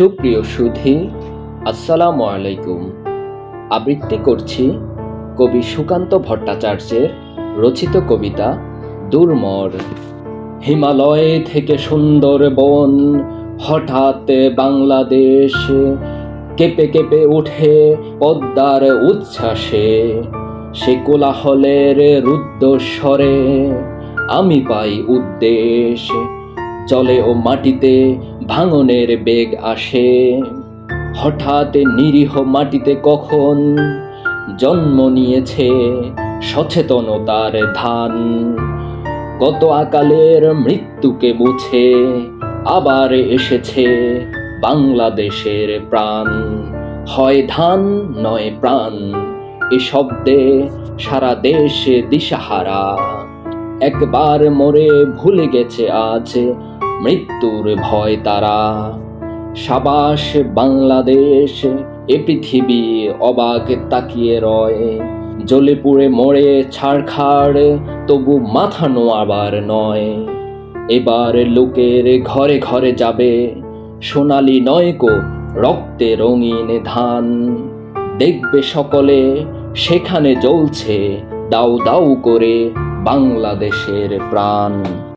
সুপ্রিয় সুধী, আসসালামু আলাইকুম। আবৃত্তি করছি কবি সুকান্ত ভট্টাচার্যের রচিত কবিতা দুর্মর। হিমালয় থেকে সুন্দর বন হঠাৎ বাংলাদেশ কেঁপে কেঁপে উঠে পদ্মার উচ্ছ্বাসে। সে কোলাহলের রুদ্ধস্বরে আমি পাই উদ্দেশ চলে ও মাটিতে ভাঙনের বেগ আসে। হঠাৎ নিরীহ মাটিতে কখন জন্ম নিয়েছে সচেতনতার ধান। কত আকালের মৃত্যুকে মুছে আবার এসেছে বাংলাদেশের প্রাণ। হয় ধান, নয় প্রাণ, এ শব্দে সারা দেশ দিশাহারা। একবার মরে ভুলে গেছে আজ মৃত্যুর ভয় তারা। সাবাস, বাংলাদেশ, এ পৃথিবী অবাক তাকিয়ে রয়। জ্বলে পুড়ে মরে ছাড়খাড়, তবু মাথা নোয়াবার নয়। এবার লোকের ঘরে ঘরে যাবে, সোনালি নয় নয়কো, রক্তে রঙিন ধান। দেখবে সকলে, সেখানে জ্বলছে দাউ দাউ করে বাংলাদেশের প্রাণ।